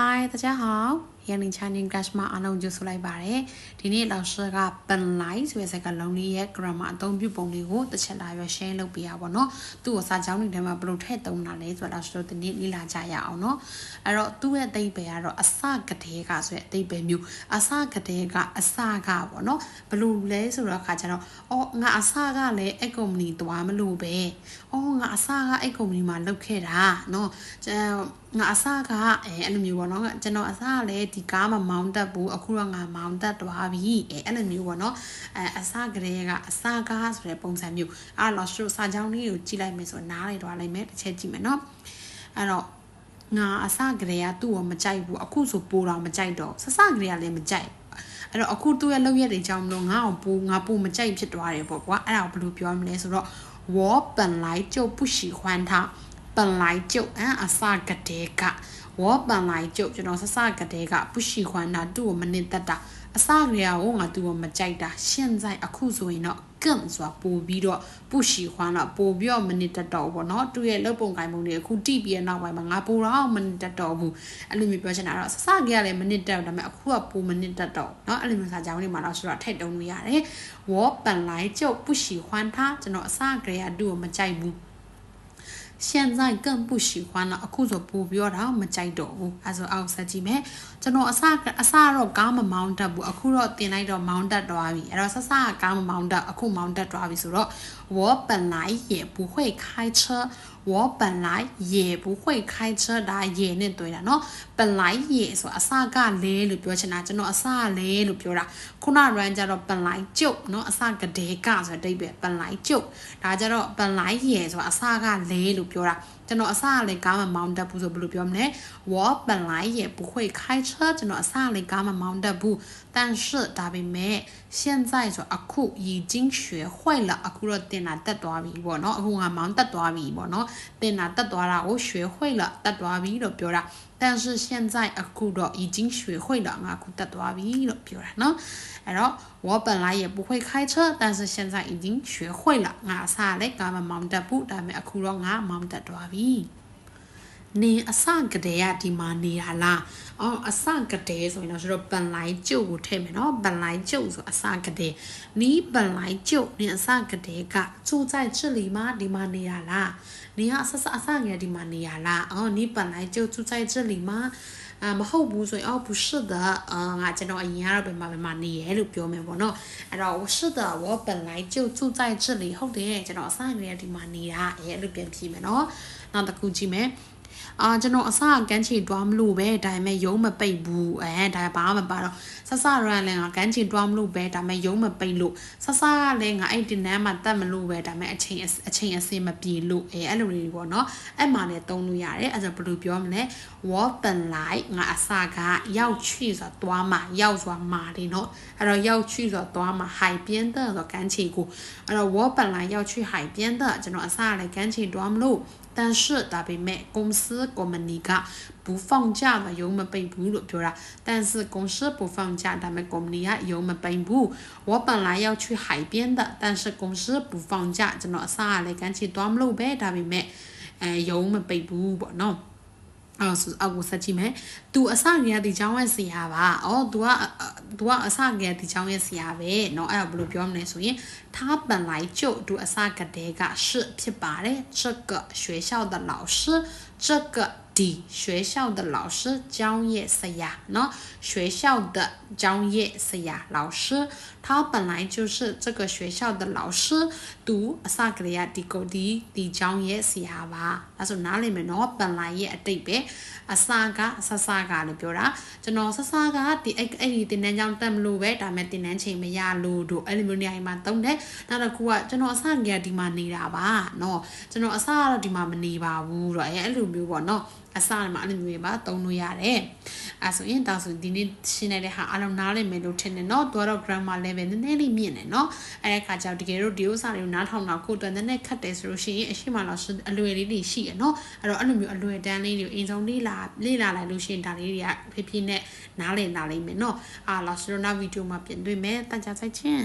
嗨，大家好。Yelling Shining Crash မှာအားလုံးကြိုဆိုလိုက်ပါတယ်။ဒီနေ့လောက်ရှ်က Pen Line ဆိုတဲ့စကားလုံးလေးရဲ့ grammar အသုံးပြုပုံလေးကိုတစ်ချက်လာရွှေ share လုပ်ပေးရပါတော့။သူ့ကိုစာကြောင်းတွေထဲမှာဘယ်လိုထည့်သုံးတာလဲဆိုတော့လောက်ရှ်တို့ဒီနေ့လေ့လာကြရအောင်နော်။အဲ့တော့သူ့ရဲ့အသိပယ်ကတော့အစကတဲ့ကဆိုတဲ့အသိပယ်မျိုးအစကတဲ့ကအစကပေါ့နော်။ဘယ်လိုလဲဆိုတော့အခါကျတော့အော်ငါအစကလည်းအဲ့ company သွားမလို့ပဲ။အော်ငါအစကအဲ့ company မှာလုပ်ခဲ့တာနော်။ကျွန်တော်ငါအစကအဲအဲ့လိုမျိုးပေါ့နော်။ကျွန်တော်အစကလည်းဒကားမမောင်းတက်ဘူးအခုတော့ငါမောင်းတက်သွားပြီအဲအဲ့လိုမျိုးပေါ့နော်အဲအစကလေးကအစကားဆိုတဲ့ပုံစံမျိုးအဲ့တော့ရှုစာကြောင်းလေးကိုကြည့်လိုက်မယ်ဆိုနားလေတော့လိုက်မယ်တစ်ချက်ကြည့်မယ်နော်အဲ့တော့ငါအစကလေးကသူ့ကိုမကြိုက်ဘူးအခုဆိုပိုတော့မကြိုက်တော့စစကလေးကလည်းမကြိုက်အဲ့တော့အခုသူ့ရဲ့လောက်ရက်တွေကြောင့်မလို့ငါ့အောင်ပိုငါပိုမကြိုက်ဖြစ်သွားတယ်ပေါ့ကွာအဲ့ဒါကိုဘယ်လိုပြောမလဲဆိုတော့我本来就不喜欢他 ပန်လိုက်ကျုပ်အန်အစကတဲ့ကဝေါ်ပန်လိုက်ကျုပ်ကျွန်တော်ဆဆကတဲ့ကပူရှိခွမ်းတာသူ့ကိုမနစ်သက်တာအစကလေးကငါသူ့ကိုမကြိုက်တာရှင်ဆိုင်အခုဆိုရင်တော့ကန့်ဆိုတာပို့ပြီးတော့ပူရှိခွမ်းတော့ပို့ပြီးတော့မနစ်တတော့ဘောเนาะသူ့ရဲ့လုပ်ပုံကိုင်ပုံတွေအခုတိပြီးရနောက်ပိုင်းမှာငါပို့တော့မနစ်တတော့ဘူးအဲ့လိုမျိုးပြောချင်တာတော့ဆဆကကလည်းမနစ်တက်ဒါပေမဲ့အခုကပို့မနစ်တတော့เนาะအဲ့လိုမျိုးစာကြောင်းတွေမှာတော့ဆိုတော့ထည့်တုံးလို့ရတယ်ဝေါ်ပန်လိုက်ကျုပ်ပူရှိခွမ်းတာကျွန်တော်အစကလေးကသူ့ကိုမကြိုက်ဘူး 现在更不喜欢了အခုဆိုပို့ပြောတာမကြိုက်တော့ဘူးအဲဆိုအောက်ဆက်ကြည့်မယ်ကျွန်တော်အစအစတော့ကားမမောင်းတတ်ဘူးအခုတော့တင်လိုက်တော့မောင်းတတ်သွားပြီအဲ့တော့ဆဆကားမမောင်းတတ်အခုမောင်းတတ်သွားပြီဆိုတော့我本来也不会开车我本来也不会开车ဒါ也နဲ့တွေ့တာเนาะ本来也ဆိုအစကလဲလို့ပြောချင်တာကျွန်တော်အစလဲလို့ပြောတာခုန run ကြတော့本来就เนาะအစကတည်းကဆိုတဲ့အဓိပ္ပာယ်本来就ဒါကြတော့本来也ဆိုအစကလဲလို့ ပြောတာ ကျွန်တော်အစကလည်းကားမမောင်းတတ်ဘူးဆိုဘယ်လိုပြောမလဲ我本来也不会开车ကျွန်တော်အစကလည်းကားမမောင်းတတ်ဘူး但是ဒါပေမဲ့现在ဆိုအခု已经学会了အခုတော့တင်တာတက်သွားပြီပေါ့နော်အခုငါမောင်းတက်သွားပြီပေါ့နော်တင်တာတက်သွားတာကို学会了တက်သွားပြီလို့ပြောတာ但是现在အခုတော့已经学会了ငါအခုတက်သွားပြီလို့ပြောတာနော်အဲ့တော့我本来也不会开车但是现在已经学会了ငါအစလည်းကားမမောင်းတတ်ဘူးဒါပေမဲ့အခုတော့ငါမောင်းတတ်သွားပြီ ပြီနင်အစကတည်းကဒီမှာနေတာလားအော်အစကတည်းဆိုရင်တော့ကျွန်တော်ပန်လိုက်ကျုပ်ကိုထည့်မယ်နော်ပန်လိုက်ကျုပ်ဆိုအစကတည်းနီးပန်လိုက်ကျုပ်နင်အစကတည်းကကျိုးဆိုင်ချစ်လီမှာဒီမှာနေတာလားနင်ကအစအစငယ်ဒီမှာနေတာလားအော်နီးပန်လိုက်ကျုပ်ကျိုးဆိုင်ချစ်လီမှာ အာမဟုတ်ဘူးဆိုရင်အော်不是的အာငါကျွန်တော်အရင်ကတော့ဘယ်မှာဘယ်မှာနေရဲလို့ပြောမယ်ပေါ့နော်အဲ့တော့是的我本来就住在这里ဟုတ်တယ်ကျွန်တော်အစငယ်ဒီမှာနေတာအဲအဲ့လိုပြန်ဖြေမယ်နော်နောက်တစ်ခုကြည့်မယ် အာကျွန်တော်အစကန်းချီတွားမလို့ပဲဒါပေမဲ့ရုံးမပိတ်ဘူးအဲဒါဘာမှမပါတော့ဆဆရန်လည်းငါကန်းချီတွားမလို့ပဲဒါပေမဲ့ရုံးမပိတ်လို့ဆဆကလည်းငါအဲ့ဒီနန်းမှာတတ်မလို့ပဲဒါပေမဲ့အချိန်အချိန်အစင်မပြေလို့အဲအဲ့လိုတွေပေါ့နော်အဲ့မှာလည်းသုံးလို့ရတယ်အဲ့ဒါဘယ်လိုပြောမလဲ open light ငါအစကရောက်ချီဆိုတွားမှာရောက်ဆိုမှာတယ်နော်အဲ့တော့ရောက်ချီဆိုတွားမှာဟိုင်ပြင်းတဲ့ဆိုကန်းချီကိုအဲ့တော့ open light ရောက်ချီဟိုင်ပြင်းတဲ့ကျွန်တော်အစကလည်းကန်းချီတွားမလို့ 但是ဒါပေမဲ့公司ကုမ္ပဏီက不放假嘛ရုံးမပိတ်ဘူးလို့ပြောတာ但是公司不放假ဒါပေမဲ့ကုမ္ပဏီကရုံးမပိတ်ဘူး我本来要去海边的但是公司不放假ကျွန်တော်အစားကလည်းကန်းချီသွားမလို့ပဲဒါပေမဲ့အဲရုံးမပိတ်ဘူးပေါ့နော်အော်ဆိုအောက်ကိုဆက်ကြည့်မယ်။ तू အစငယ်ဒီချောင်းရဲ့ဆရာပါ။အော် तू က तू ကအစငယ်ဒီချောင်းရဲ့ဆရာပဲเนาะအဲ့ဒါဘယ်လိုပြောမလဲဆိုရင်他本来就 तू အစကတည်းက是ဖြစ်ပါတယ်။这个学校的老师这个 ဒီ学校的老师教业ဆရာเนาะ学校的教业ဆရာ老师他本来就是这个学校的老师读အစကလေးကဒီကိုဒီဒီကျောင်းရဲ့ဆရာပါအဲဆိုနားလည်မယ်နော်ပန်လိုက်ရဲ့အတိတ်ပဲအစကဆဆကလို့ပြောတာကျွန်တော်ဆဆကဒီအဲ့အဲ့ဒီတင်နန်းကျောင်းတက်မလို့ပဲဒါမဲ့တင်နန်းချိန်မရလို့တို့အဲ့လိုမျိုးနေရာမှာတုံးတယ်နောက်တစ်ခုကကျွန်တော်အစငယ်ဒီမှာနေတာပါเนาะကျွန်တော်အစကတော့ဒီမှာမနေပါဘူးတော့အဲ့လိုမျိုးပေါ့เนาะ အစမှာအဲ့လိုမျိုးတွေပါသုံးလို့ရတယ်အဲဆိုရင်ဒါဆိုဒီနေ့ရှင်းလိုက်တဲ့ဟာအလုံးနားလည်မယ်လို့ထင်တယ်နော်သူကတော့ grammar level နည်းနည်းလေးမြင့်တယ်နော်အဲ့ဒီအခါကျတော့တကယ်လို့ဒီဥစ္စာတွေကိုနားထောင်တော့ကိုယ်အတွက်နည်းနည်းခက်တယ်ဆိုလို့ရှိရင်အရှိမလောက်အလွယ်လေးတွေရှိရနော်အဲ့တော့အဲ့လိုမျိုးအလွယ်တန်းလေးတွေကိုအင်ဆုံးလေးလာလေးလာလိုက်လို့ရှိရင်ဒါလေးတွေကဖြည်းဖြည်းနဲ့နားလည်လာလိမ့်မယ်နော်အာလောက်ဆိုတော့နောက်ဗီဒီယိုမှာပြင်သွင်းမယ်တန်ကြဆိုင်ချင်း